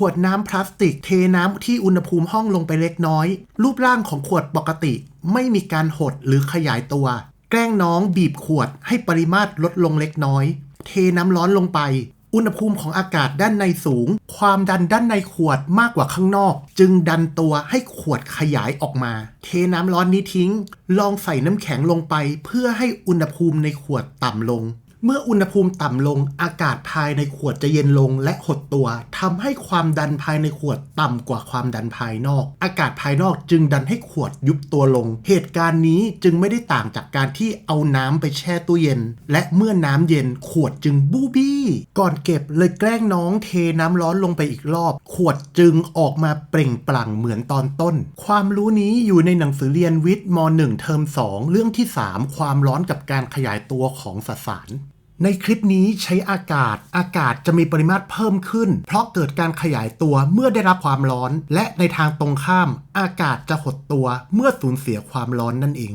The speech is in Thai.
ขวดน้ำพลาสติกเทน้ำที่อุณหภูมิห้องลงไปเล็กน้อย รูปร่างของขวดปกติ ไม่มีการหดหรือขยายตัว แกล้งน้องบีบขวดให้ปริมาตรลดลงเล็กน้อย เทน้ำร้อนลงไป อุณหภูมิของอากาศด้านในสูง ความดันด้านในขวดมากกว่าข้างนอก จึงดันตัวให้ขวดขยายออกมา เทน้ำร้อนนี้ทิ้ง ลองใส่น้ำแข็งลงไป เพื่อให้อุณหภูมิในขวดต่ำลง เมื่ออุณหภูมิต่ำลงอากาศภายในขวดจะเย็นลงและหดตัวทำให้ความดันภายในขวดต่ำกว่าความดันภายนอก อากาศภายนอกจึงดันให้ขวดยุบตัวลง เหตุการณ์นี้จึงไม่ได้ต่างจากการที่เอาน้ำไปแช่ตู้เย็น และเมื่อน้ำเย็นขวดจึงบูบี้ ก่อนเก็บเลยแกล้งน้องเทน้ำร้อนลงไปอีกรอบ ขวดจึงออกมาเปล่งปลั่งเหมือนตอนต้น ความรู้นี้อยู่ในหนังสือเรียนวิทย์ม .1 เทอม2 เรื่องที่ 3 ความร้อนกับการขยายตัวของสสาร ในคลิปนี้ใช้อากาศ อากาศจะมีปริมาตรเพิ่มขึ้น เพราะเกิดการขยายตัวเมื่อได้รับความร้อน และในทางตรงข้าม อากาศจะหดตัวเมื่อสูญเสียความร้อนนั่นเอง